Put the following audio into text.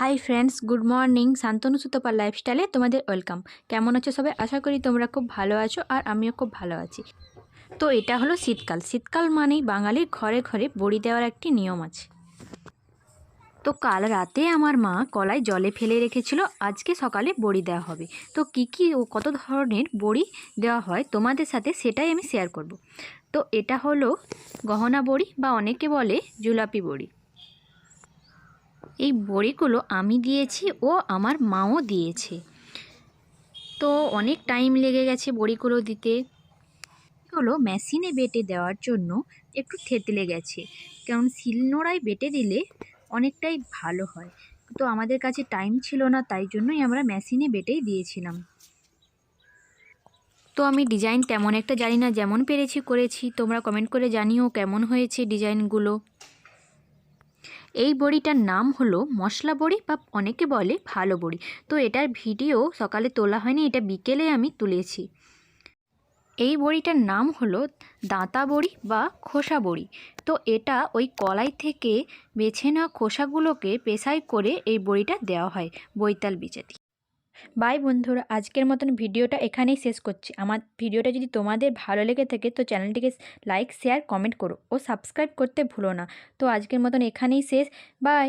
Hi friends good morning Shantanu সুতপার লাইফস্টাইলে তোমাদের welcome কেমন আছো সবাই? আশা করি তোমরা খুব ভালো আছো আর আমিও খুব ভালো আছি। তো এটা হলো শীতকাল। শীতকাল মানেই বাঙালির ঘরে ঘরে বড়ি দেওয়ার একটি নিয়ম আছে। তো কাল রাতে আমার মা কলাই জলে ফেলে রেখেছিল। আজকে সকালে বড়ি দেওয়া হবে। তো কি কি ও কত ধরনের বড়ি দেওয়া হয় তোমাদের সাথে সেটাই আমি শেয়ার করব। তো এটা হলো গহনা বড়ি বা অনেকে বলে জুলাপি বড়ি। এই বড়িগুলো আমি দিয়েছি, ও আমার মাও দিয়েছে। তো অনেক টাইম লেগে গেছে বড়িগুলো দিতে। হলো মেশিনে বেটে দেওয়ার জন্য একটু থেতলে গেছে। কারণ শিলনোড়ায় বেটে দিলে অনেকটাই ভালো হয়। তো আমাদের কাছে টাইম ছিল না, তাই জন্যই আমরা মেশিনে বেটেই দিয়েছিলাম। তো আমি ডিজাইন তেমন একটা জানি না, যেমন পেরেছি করেছি। তোমরা কমেন্ট করে জানিও কেমন হয়েছে ডিজাইনগুলো এই বড়িটার নাম হলো মশলা বড়ি বা অনেকে বলে ভালো বড়ি। তো এটার ভিডিও সকালে তোলা হয়নি, এটা বিকেলে আমি তুলেছি। এই বড়িটার নাম হলো দাঁতা বড়ি বা খোসা বড়ি। তো এটা ওই কলাই থেকে বেছে নেওয়া খোসাগুলোকে পেশাই করে এই বড়িটা দেওয়া হয় বৈতাল বিচাতি বাই বন্ধুরা, আজকের মতন ভিডিওটা এখানেই শেষ করছি। আমার ভিডিওটা যদি তোমাদের ভালো লেগে থাকে, তো চ্যানেলটিকে লাইক, শেয়ার, কমেন্ট করো ও সাবস্ক্রাইব করতে ভুলো না। তো আজকের মতন এখানেই শেষ। বাই।